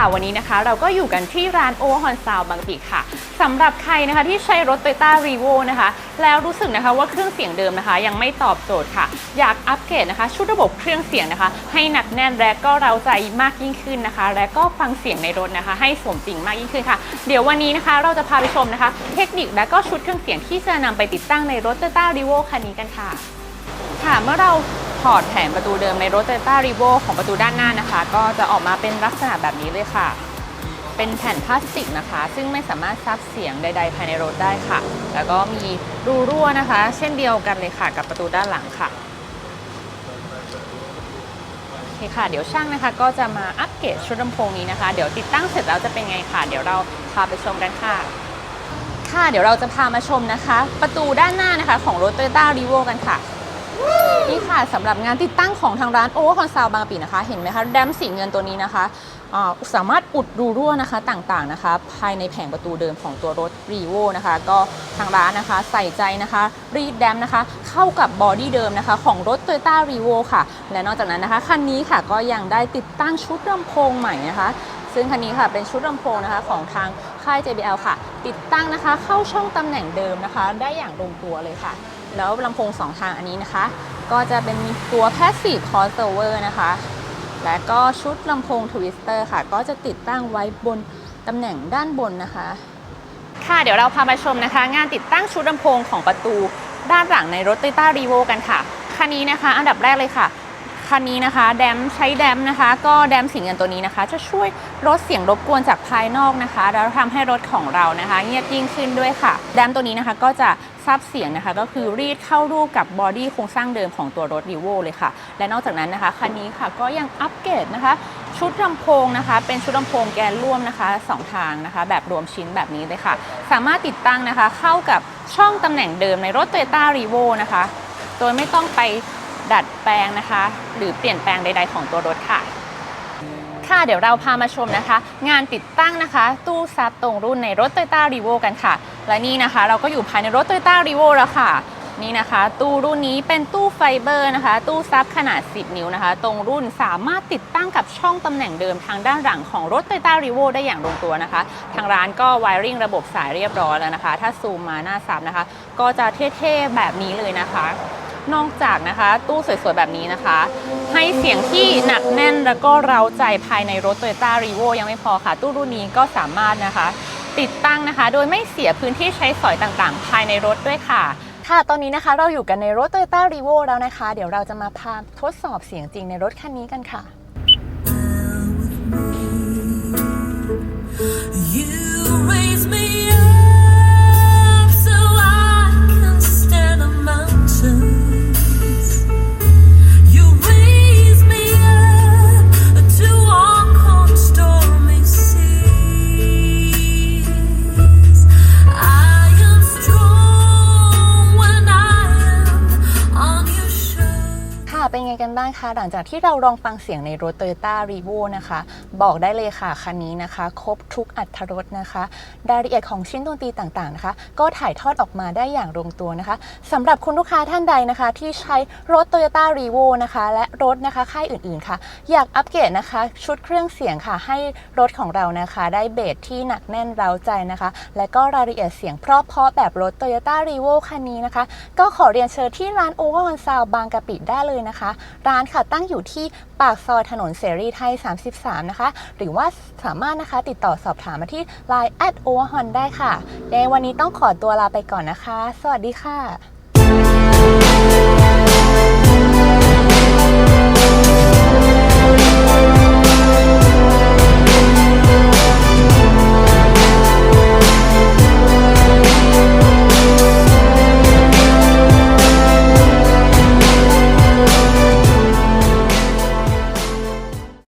่ะวันนี้นะคะ เราก็อยู่กันที่ร้านโอฮอนซาวบางปีค่ะสำหรับใครนะคะที่ใช้รถ Toyota r e v o นะคะ แล้วรู้สึกนะคะว่าเครื่องเสียงเดิมนะคะ ยังไม่ตอบโจทย์ค่ะ อยากอัปเกรดนะคะ ชุดระบบเครื่องเสียงนะคะ ให้หนักแน่นและก็เราใจมากยิ่งขึ้นนะคะ และก็ฟังเสียงในรถนะคะ ให้สมจริงมากยิ่งขึ้นค่ะ เดี๋ยววันนี้นะคะ เราจะพาไปชมนะคะ เทคนิคและก็ชุดเครื่องเสียงที่จะนำไปติดตั้งในรถ Toyota r e v o คันนี้กันค่ะ ค่ะเมื่อเรา ถอดแผงประตูเดิมในรถ Toyota r e v o ของประตูด้านหน้านะคะ ก็จะออกมาเป็นลักษณะแบบนี้เลยค่ะ เป็นแผ่นพลาสติกนะคะ ซึ่งไม่สามารถซับเสียงใด ๆ ภายในรถได้ค่ะ แล้วก็มีรูรั่วนะคะ เช่นเดียวกันเลยค่ะ กับประตูด้านหลังค่ะโอเคค่ะเดี๋ยวช่างนะคะก็จะมาอัปเกรดชุดลำโพงนี้นะคะ เดี๋ยวติดตั้งเสร็จแล้วจะเป็นไงค่ะเดี๋ยวเราพาไปชมกันค่ะ ค่ะเดี๋ยวเราจะพามาชมนะคะ ประตูด้านหน้านะคะ ของรถ Toyota r e v o กันค่ะ นี่ค่ะสำหรับงานติดตั้งของทางร้านโอเวอร์คอนซาวบางปีนะคะ เห็นไหมคะแดมสีเงินตัวนี้นะคะสามารถอุดรูรั่วนะคะต่างๆนะคะ ภายในแผงประตูเดิมของตัวรถรีโวนะคะ ก็ทางร้านนะคะใส่ใจนะคะ รีดแดมนะคะ เข้ากับบอดี้เดิมนะคะ ของรถ Toyota r e v o ค่ะ และนอกจากนั้นนะคะ คันนี้ค่ะก็ยังได้ติดตั้งชุดลำโพงใหม่นะคะ ซึ่งคันนี้ค่ะเป็นชุดลำโพงนะคะของทางค่าย JBL ค่ะ ติดตั้งนะคะ เข้าช่องตำแหน่งเดิมนะคะ ได้อย่างลงตัวเลยค่ะ แล้วลำโพงสองทางอันนี้นะคะ ก็จะเป็นตัว Passive Crossover นะคะ และก็ชุดลำโพงทวิสเตอร์ค่ะ ก็จะติดตั้งไว้บนตำแหน่งด้านบนนะคะ ค่ะเดี๋ยวเราพามาชมนะคะ งานติดตั้งชุดลำโพงของประตูด้านหลังในรถ Toyota r e v o กันค่ะ คันนี้นะคะ อันดับแรกเลยค่ะ คันนี้นะคะ แดมใช้แดมนะคะ ก็แดมสีเงินตัวนี้นะคะ จะช่วยลดเสียงรบกวนจากภายนอกนะคะ แล้วทำให้รถของเรานะคะ เงียบยิ่งขึ้นด้วยค่ะ แดมตัวนี้นะคะก็จะ ซับเสียงนะคะก็คือรีดเข้ารูปกับบอดี้โครงสร้างเดิมของตัวรถ r e v o เลยค่ะ และนอกจากนั้นนะคะคันนี้ค่ะก็ยังอัปเกรดนะคะ ชุดลำโพงนะคะ เป็นชุดลำโพงแกนร่วมนะคะสองทางนะคะ แบบรวมชิ้นแบบนี้เลยค่ะ สามารถติดตั้งนะคะ เข้ากับช่องตำแหน่งเดิมในรถ Toyota r e v o นะคะ โดยไม่ต้องไปดัดแปลงนะคะ หรือเปลี่ยนแปลงใด ๆ ของตัวรถค่ะ ค่ะ เดี๋ยวเราพามาชมนะคะ งานติดตั้งนะคะ ตู้ซับตรงรุ่นในรถ Toyota r e v o กันค่ะ และนี่นะคะ เราก็อยู่ภายในรถ Toyota r e v o แล้วค่ะ นี่นะคะ ตู้รุ่นนี้เป็นตู้ไฟเบอร์นะคะ ตู้ซับขนาด 10 นิ้วนะคะ ตรงรุ่นสามารถติดตั้งกับช่องตำแหน่งเดิมทางด้านหลังของรถ Toyota r e v o ได้อย่างลงตัวนะคะ ทางร้านก็ไวริงระบบสายเรียบร้อยแล้วนะคะ ถ้าซูมมาหน้าซับนะคะ ก็จะเท่ๆแบบนี้เลยนะคะนอกจากนะคะ ตู้สวยๆแบบนี้นะคะ ให้เสียงที่หนักแน่นแล้วก็เร้าใจภายในรถ Toyota r e v o ยังไม่พอค่ะ ตู้รุ่นนี้ก็สามารถนะคะ ติดตั้งนะคะ โดยไม่เสียพื้นที่ใช้สอยต่างๆ ภายในรถด้วยค่ะค่ะ ตอนนี้นะคะเราอยู่กันในรถ Toyota r e v o แล้วนะคะ เดี๋ยวเราจะมาพาทดสอบเสียงจริงในรถคันนี้กันค่ะ เป็นไงกันบ้างคะหลังจากที่เราลองฟังเสียงในรถ Toyota r e v o นะคะ บอกได้เลยค่ะคันนี้นะคะ ครบทุกอัตรรสนะคะรายละเอียดของชิ้นดนตรีต่างๆนะคะ ก็ถ่ายทอดออกมาได้อย่างลงตัวนะคะสำหรับคุณลูกค้าท่านใดนะคะ ที่ใช้รถ Toyota r e v o นะคะ และรถนะคะค่ายอื่นๆค่ะ อยากอัปเกรดนะคะ ชุดเครื่องเสียงค่ะ ให้รถของเรานะคะ ได้เบสที่หนักแน่นเร้าใจนะคะ และก็รายละเอียดเสียงเพราะๆแบบรถ Toyota r e v o คันนี้นะคะ ก็ขอเรียนเชิญที่ร้าน Over on Sound บางกะปิได้เลยนะคะร้านค่ะตั้งอยู่ที่ปากซอยถนนเสรีไทย 33 นะคะ หรือว่าสามารถนะคะติดต่อสอบถามมาที่ Line at overhon ได้ค่ะ ในวันนี้ต้องขอตัวลาไปก่อนนะคะ สวัสดีค่ะ